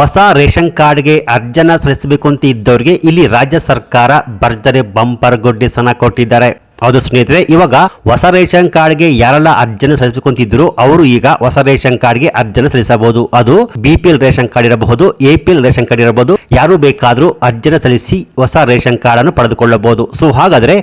ಹೊಸ ರೇಷನ್ ಕಾರ್ಡ್ಗೆ ಅರ್ಜನ ಸಲ್ಲಿಸಬೇಕು ಅಂತ ಇದ್ದವರಿಗೆ ಇಲ್ಲಿ ರಾಜ್ಯ ಸರ್ಕಾರ ಭರ್ಜರಿ ಬಂಪರ್ ಗುಡ್ಡಿಸನ ಕೊಟ್ಟಿದ್ದಾರೆ. ಹೌದು ಸ್ನೇಹಿತರೆ, ಇವಾಗ ಹೊಸ ರೇಷನ್ ಕಾರ್ಡ್ಗೆ ಯಾರೆಲ್ಲ ಅರ್ಜನ ಸಲ್ಲಿಸಿಕೊಂತಿದ್ರು ಅವರು ಈಗ ಹೊಸ ರೇಷನ್ ಕಾರ್ಡ್ಗೆ ಅರ್ಜನ ಸಲ್ಲಿಸಬಹುದು. ಅದು ಬಿಪಿಎಲ್ ರೇಷನ್ ಕಾರ್ಡ್ ಇರಬಹುದು ಎಪಿಎಲ್ ರೇಷನ್ ಕಾರ್ಡ್ ಇರಬಹುದು, ಯಾರು ಬೇಕಾದರೂ ಅರ್ಜನ ಸಲ್ಲಿಸಿ ಹೊಸ ರೇಷನ್ ಕಾರ್ಡ್ ಅನ್ನು ಪಡೆದುಕೊಳ್ಳಬಹುದು. ಸೊ ಹಾಗಾದ್ರೆ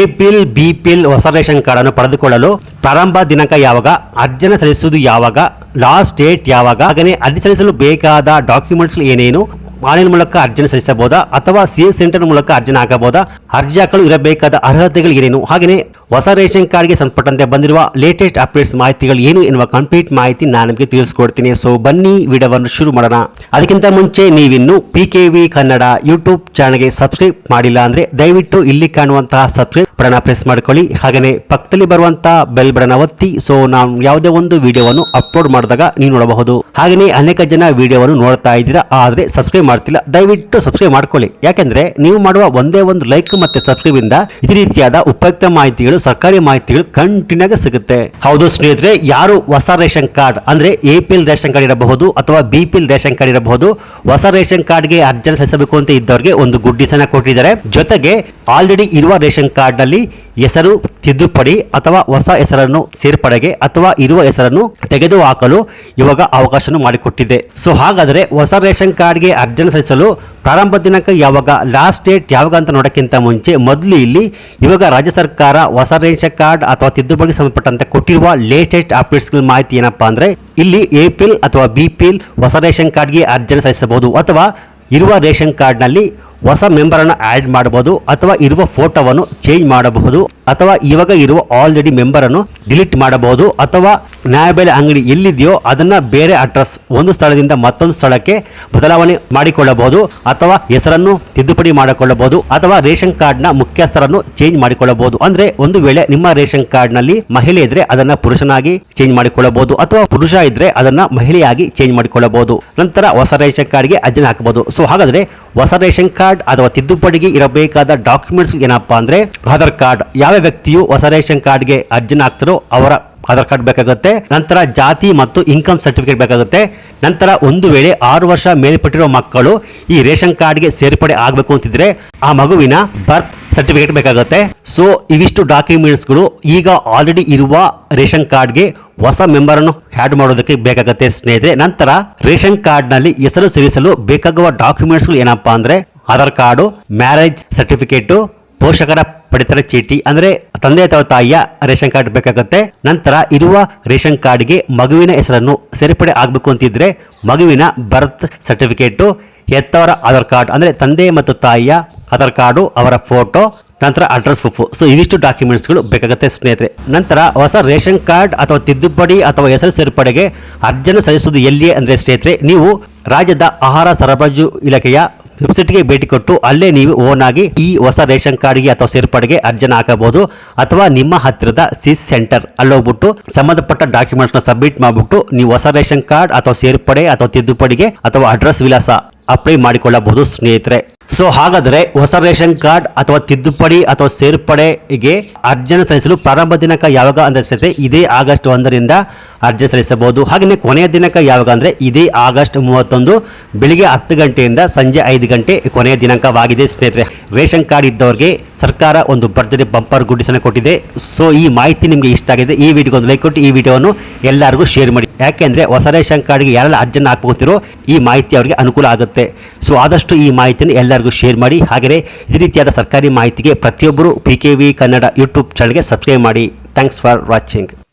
ಎಪಿಎಲ್ ಬಿಪಿಎಲ್ ಹೊಸ ರೇಷನ್ ಕಾರ್ಡ್ ಅನ್ನು ಪಡೆದುಕೊಳ್ಳಲು ಪ್ರಾರಂಭ ದಿನಾಂಕ ಯಾವಾಗ ಅರ್ಜನ ಸಲ್ಲಿಸುವುದು ಯಾವಾಗ, ಲಾಸ್ಟ್ ಡೇಟ್ ಯಾವಾಗ ಹಾಗೆ ಅರ್ಜಿ ಸಲ್ಲಿಸಲು ಬೇಕಾದ ಡಾಕ್ಯುಮೆಂಟ್ಸ್ ಏನೇನು ಆನ್ಲೈನ್ ಮೂಲಕ ಅರ್ಜಿನ ಸಲ್ಲಿಸಬಹುದಾ ಅಥವಾ ಸಿ ಸೆಂಟರ್ ಮೂಲಕ ಅರ್ಜಿನ ಹಾಕಬಹುದಾ ಅರ್ಜಿ ಹಾಕಲು ಇರಬೇಕಾದ ಅರ್ಹತೆಗಳು ಏನೇನು? ಹಾಗೆಯೇ ಹೊಸ ರೇಷನ್ ಕಾರ್ಡ್ಗೆ ಸಂಬಂಧಪಟ್ಟಂತೆ ಬಂದಿರುವ ಲೇಟೆಸ್ಟ್ ಅಪ್ಡೇಟ್ಸ್ ಮಾಹಿತಿಗಳು ಏನು ಎನ್ನುವ ಕಂಪ್ಲೀಟ್ ಮಾಹಿತಿ ನಾನು ನಿಮಗೆ ತಿಳಿಸ್ಕೊಡ್ತೀನಿ. ಸೊ ಬನ್ನಿ, ವಿಡಿಯೋವನ್ನು ಶುರು ಮಾಡೋಣ. ಅದಕ್ಕಿಂತ ಮುಂಚೆ ನೀವಿನ್ನು P K V Kannada YouTube ಚಾನಲ್ಗೆ ಸಬ್ಸ್ಕ್ರೈಬ್ ಮಾಡಿಲ್ಲ ಅಂದ್ರೆ ದಯವಿಟ್ಟು ಇಲ್ಲಿ ಕಾಣುವಂತಹ ಸಬ್ಸ್ಕ್ರೈಬ್ ಬಟನ್ ಪ್ರೆಸ್ ಮಾಡ್ಕೊಳ್ಳಿ. ಹಾಗೆಯೇ ಪಕ್ಕದಲ್ಲಿ ಬರುವಂತಹ ಬೆಲ್ ಬಟನ್ ಒತ್ತಿ. ಸೊ ನಾವು ಯಾವುದೇ ಒಂದು ವಿಡಿಯೋವನ್ನು ಅಪ್ಲೋಡ್ ಮಾಡಿದಾಗ ನೀವು ನೋಡಬಹುದು. ಹಾಗೆಯೇ ಅನೇಕ ಜನ ವಿಡಿಯೋವನ್ನು ನೋಡ್ತಾ ಇದ್ದೀರಾ, ಆದ್ರೆ ಸಬ್ಸ್ಕ್ರೈಬ್ ಮಾಡ್ತಿಲ್ಲ, ದಯವಿಟ್ಟು ಸಬ್ಸ್ಕ್ರೈಬ್ ಮಾಡ್ಕೊಳ್ಳಿ. ಯಾಕೆಂದ್ರೆ ನೀವು ಮಾಡುವ ಒಂದೇ ಒಂದು ಲೈಕ್ ಮತ್ತೆ ಸಬ್ಸ್ಕ್ರೈಬ್ ಇಂದ ಇದೇ ರೀತಿಯಾದ ಉಪಯುಕ್ತ ಮಾಹಿತಿಗಳು, ಸರ್ಕಾರಿ ಮಾಹಿತಿಗಳು ಕಂಟಿನ್ಯೂ ಆಗಿ ಸಿಗುತ್ತೆ. ಹೌದು ಸ್ನೇಹಿತರೆ, ಯಾರು ಹೊಸ ರೇಷನ್ ಕಾರ್ಡ್ ಅಂದ್ರೆ ಎ ಪಿ ರೇಷನ್ ಕಾರ್ಡ್ ಇರಬಹುದು ಅಥವಾ B P L ration card ಇರಬಹುದು, ಹೊಸ ರೇಷನ್ ಕಾರ್ಡ್ಗೆ ಅರ್ಜಿ ಸಲ್ಲಿಸಬೇಕು ಅಂತ ಇದ್ದವರಿಗೆ ಒಂದು ಗುಡ್ಡಿಸನ ಕೊಟ್ಟಿದ್ದಾರೆ. ಜೊತೆಗೆ ಆಲ್ರೆಡಿ ಇರುವ ರೇಷನ್ ಕಾರ್ಡ್ನಲ್ಲಿ ಹೆಸರು ತಿದ್ದುಪಡಿ ಅಥವಾ ಹೊಸ ಹೆಸರನ್ನು ಸೇರ್ಪಡೆಗೆ ಅಥವಾ ಇರುವ ಹೆಸರನ್ನು ತೆಗೆದುಹಾಕಲು ಇವಾಗ ಅವಕಾಶ ಮಾಡಿಕೊಟ್ಟಿದೆ. ಸೊ ಹಾಗಾದರೆ ಹೊಸ ರೇಷನ್ ಕಾರ್ಡ್ಗೆ ಅರ್ಜಿಯನ್ನು ಸಲ್ಲಿಸಲು ಪ್ರಾರಂಭ ದಿನಾಂಕ ಯಾವಾಗ ಲಾಸ್ಟ್ ಡೇಟ್ ಯಾವಾಗ ಅಂತ ನೋಡೋಕ್ಕಿಂತ ಮುಂಚೆ ಮೊದಲು ಇಲ್ಲಿ ಇವಾಗ ರಾಜ್ಯ ಸರ್ಕಾರ ಹೊಸ ರೇಷನ್ ಕಾರ್ಡ್ ಅಥವಾ ತಿದ್ದುಪಡಿಗೆ ಸಂಬಂಧಪಟ್ಟಂತೆ ಕೊಟ್ಟಿರುವ ಲೇಟೆಸ್ಟ್ ಅಪ್ಡೇಟ್ಸ್ಗಳ ಮಾಹಿತಿ ಏನಪ್ಪಾ ಅಂದರೆ, ಇಲ್ಲಿ ಎ ಪಿ ಎಲ್ ಅಥವಾ ಬಿ ಪಿ ಎಲ್ ಹೊಸ ರೇಷನ್ ಕಾರ್ಡ್ಗೆ ಅರ್ಜಿಯನ್ನು ಸಲ್ಲಿಸಬಹುದು ಅಥವಾ ಇರುವ ರೇಷನ್ ಕಾರ್ಡ್ನಲ್ಲಿ ಹೊಸ ಮೆಂಬರನ್ನು ಆ್ಯಡ್ ಮಾಡಬಹುದು ಅಥವಾ ಇರುವ ಫೋಟೋವನ್ನು ಚೇಂಜ್ ಮಾಡಬಹುದು ಅಥವಾ ಇವಾಗ ಇರುವ ಆಲ್ರೆಡಿ ಮೆಂಬರನ್ನು ಡಿಲೀಟ್ ಮಾಡಬಹುದು ಅಥವಾ ನ್ಯಾಯಬೆಲೆ ಅಂಗಡಿ ಎಲ್ಲಿದೆಯೋ ಅದನ್ನ ಬೇರೆ ಅಡ್ರೆಸ್ ಒಂದು ಸ್ಥಳದಿಂದ ಮತ್ತೊಂದು ಸ್ಥಳಕ್ಕೆ ಬದಲಾವಣೆ ಮಾಡಿಕೊಳ್ಳಬಹುದು ಅಥವಾ ಹೆಸರನ್ನು ತಿದ್ದುಪಡಿ ಮಾಡಿಕೊಳ್ಳಬಹುದು ಅಥವಾ ರೇಷನ್ ಕಾರ್ಡ್ನ ಮುಖ್ಯಸ್ಥರನ್ನು ಚೇಂಜ್ ಮಾಡಿಕೊಳ್ಳಬಹುದು. ಅಂದ್ರೆ ಒಂದು ವೇಳೆ ನಿಮ್ಮ ರೇಷನ್ ಕಾರ್ಡ್ನಲ್ಲಿ ಮಹಿಳೆ ಇದ್ರೆ ಅದನ್ನ ಪುರುಷನಾಗಿ ಚೇಂಜ್ ಮಾಡಿಕೊಳ್ಳಬಹುದು ಅಥವಾ ಪುರುಷ ಇದ್ರೆ ಅದನ್ನ ಮಹಿಳೆಯಾಗಿ ಚೇಂಜ್ ಮಾಡಿಕೊಳ್ಳಬಹುದು. ನಂತರ ಹೊಸ ರೇಷನ್ ಕಾರ್ಡ್ಗೆ ಅರ್ಜಿ ಹಾಕಬಹುದು. ಸೊ ಹಾಗಾದ್ರೆ ಹೊಸ ರೇಷನ್ ಕಾರ್ಡ್ ಅಥವಾ ತಿದ್ದುಪಡಿಗೆ ಇರಬೇಕಾದ ಡಾಕ್ಯುಮೆಂಟ್ಸ್ ಏನಪ್ಪಾ ಅಂದ್ರೆ ಆಧಾರ್ ಕಾರ್ಡ್. ಯಾವ ವ್ಯಕ್ತಿಯು ಹೊಸ ರೇಷನ್ ಕಾರ್ಡ್ಗೆ ಅರ್ಜಿನ ಹಾಕ್ತಾರೋ ಅವರ ಆಧಾರ್ ಕಾರ್ಡ್ ಬೇಕಾಗುತ್ತೆ. ನಂತರ ಜಾತಿ ಮತ್ತು ಇನ್ಕಮ್ ಸರ್ಟಿಫಿಕೇಟ್ ಬೇಕಾಗುತ್ತೆ. ನಂತರ ಒಂದು ವೇಳೆ ಆರು ವರ್ಷ ಮೇಲ್ಪಟ್ಟಿರೋ ಮಕ್ಕಳು ಈ ರೇಷನ್ ಕಾರ್ಡ್ಗೆ ಸೇರ್ಪಡೆ ಆಗಬೇಕು ಅಂತಿದ್ರೆ ಆ ಮಗುವಿನ ಬರ್ತ್ ಸರ್ಟಿಫಿಕೇಟ್ ಬೇಕಾಗುತ್ತೆ. ಸೊ ಇವಿಷ್ಟು ಡಾಕ್ಯುಮೆಂಟ್ಸ್ಗಳು ಈಗ ಆಲ್ರೆಡಿ ಇರುವ ರೇಷನ್ ಕಾರ್ಡ್ಗೆ ಹೊಸ ಮೆಂಬರ್ ಅನ್ನು ಆ್ಯಡ್ ಮಾಡೋದಕ್ಕೆ ಬೇಕಾಗುತ್ತೆ ಸ್ನೇಹಿತರೆ. ನಂತರ ರೇಷನ್ ಕಾರ್ಡ್ನಲ್ಲಿ ಹೆಸರು ಸೇರಿಸಲು ಬೇಕಾಗುವ ಡಾಕ್ಯುಮೆಂಟ್ಸ್ಗಳು ಏನಪ್ಪಾ ಅಂದ್ರೆ ಆಧಾರ್ ಕಾರ್ಡು ಮ್ಯಾರೇಜ್ ಸರ್ಟಿಫಿಕೇಟು ಪೋಷಕರ ಪಡಿತರ ಚೀಟಿ ಅಂದ್ರೆ ತಂದೆ ಅಥವಾ ತಾಯಿಯ ರೇಷನ್ ಕಾರ್ಡ್ ಬೇಕಾಗುತ್ತೆ. ನಂತರ ಇರುವ ರೇಷನ್ ಕಾರ್ಡ್ಗೆ ಮಗುವಿನ ಹೆಸರನ್ನು ಸೇರ್ಪಡೆ ಆಗಬೇಕು ಅಂತಿದ್ರೆ ಮಗುವಿನ ಬರ್ತ್ ಸರ್ಟಿಫಿಕೇಟು ಹೆತ್ತವರ ಆಧಾರ್ ಕಾರ್ಡ್ ಅಂದ್ರೆ ತಂದೆ ಮತ್ತು ತಾಯಿಯ ಆಧಾರ್ ಕಾರ್ಡು, ಅವರ ಫೋಟೋ, ನಂತರ ಅಡ್ರೆಸ್ ಪ್ರೂಫ್. ಸೊ ಇವಿಷ್ಟು ಡಾಕ್ಯುಮೆಂಟ್ಸ್ಗಳು ಬೇಕಾಗುತ್ತೆ ಸ್ನೇಹಿತರೆ. ನಂತರ ಹೊಸ ರೇಷನ್ ಕಾರ್ಡ್ ಅಥವಾ ತಿದ್ದುಪಡಿ ಅಥವಾ ಹೆಸರು ಸೇರ್ಪಡೆಗೆ ಅರ್ಜಿಯನ್ನು ಸಲ್ಲಿಸುವುದು ಎಲ್ಲಿ ಅಂದರೆ ಸ್ನೇಹಿತರೆ, ನೀವು ರಾಜ್ಯದ ಆಹಾರ ಸರಬರಾಜು ಇಲಾಖೆಯ ವೆಬ್ಸೈಟ್ಗೆ ಭೇಟಿ ಕೊಟ್ಟು ಅಲ್ಲೇ ನೀವು ಓನ್ ಆಗಿ ಈ ಹೊಸ ರೇಷನ್ ಕಾರ್ಡ್ಗೆ ಅಥವಾ ಸೇರ್ಪಡೆಗೆ ಅರ್ಜನ ಹಾಕಬಹುದು ಅಥವಾ ನಿಮ್ಮ ಹತ್ತಿರದ ಸಿಸ್ ಸೆಂಟರ್ ಅಲ್ಲೋಗ್ಬಿಟ್ಟು ಸಂಬಂಧಪಟ್ಟ ಡಾಕ್ಯುಮೆಂಟ್ಸ್ನ ಸಬ್ಮಿಟ್ ಮಾಡಿಬಿಟ್ಟು ನೀವು ಹೊಸ ರೇಷನ್ ಕಾರ್ಡ್ ಅಥವಾ ಸೇರ್ಪಡೆ ಅಥವಾ ತಿದ್ದುಪಡಿಗೆ ಅಥವಾ ಅಡ್ರೆಸ್ ವಿಳಾಸ ಅಪ್ಲೈ ಮಾಡಿಕೊಳ್ಳಬಹುದು, ಸ್ನೇಹಿತರೆ. ಸೊ ಹಾಗಾದರೆ ಹೊಸ ರೇಷನ್ ಕಾರ್ಡ್ ಅಥವಾ ತಿದ್ದುಪಡಿ ಅಥವಾ ಸೇರ್ಪಡೆಗೆ ಅರ್ಜಿಯನ್ನು ಸಲ್ಲಿಸಲು ಪ್ರಾರಂಭ ದಿನಾಂಕ ಯಾವಾಗ ಅಂದ್ರೆ ಇದೇ ಆಗಸ್ಟ್ ಒಂದರಿಂದ ಅರ್ಜಿ ಸಲ್ಲಿಸಬಹುದು. ಹಾಗೆಯೇ ಕೊನೆಯ ದಿನಾಂಕ ಯಾವಾಗ ಅಂದರೆ ಇದೇ ಆಗಸ್ಟ್ ಮೂವತ್ತೊಂದು ಬೆಳಿಗ್ಗೆ ಹತ್ತು ಗಂಟೆಯಿಂದ ಸಂಜೆ ಐದು ಗಂಟೆ ಕೊನೆಯ ದಿನಾಂಕವಾಗಿದೆ ಸ್ನೇಹಿತರೆ. ರೇಷನ್ ಕಾರ್ಡ್ ಇದ್ದವರಿಗೆ ಸರ್ಕಾರ ಒಂದು ಭರ್ಜರಿ ಬಂಪರ್ ಗುಡ್ಡಿಸನ್ನು ಕೊಟ್ಟಿದೆ. ಸೊ ಈ ಮಾಹಿತಿ ನಿಮಗೆ ಇಷ್ಟ ಆಗಿದೆ, ಈ ವಿಡಿಯೋಗೆ ಒಂದು ಲೈಕ್ ಕೊಟ್ಟು ಈ ವಿಡಿಯೋವನ್ನು ಎಲ್ಲರಿಗೂ ಶೇರ್ ಮಾಡಿ. ಯಾಕೆಂದರೆ ಹೊಸ ರೇಷನ್ ಕಾರ್ಡ್ಗೆ ಯಾರೆಲ್ಲ ಅರ್ಜನ್ನು ಹಾಕ್ಬೋತಿರೋ ಈ ಮಾಹಿತಿ ಅವರಿಗೆ ಅನುಕೂಲ ಆಗುತ್ತೆ. ಸೊ ಆದಷ್ಟು ಈ ಮಾಹಿತಿಯನ್ನು ಎಲ್ಲರಿಗೂ ಶೇರ್ ಮಾಡಿ. ಹಾಗೆಯೇ ಈ ರೀತಿಯಾದ ಸರ್ಕಾರಿ ಮಾಹಿತಿಗೆ ಪ್ರತಿಯೊಬ್ಬರು P K V Kannada YouTube ಚಾನಲ್ಗೆ ಸಬ್ಸ್ಕ್ರೈಬ್ ಮಾಡಿ. Thanks for watching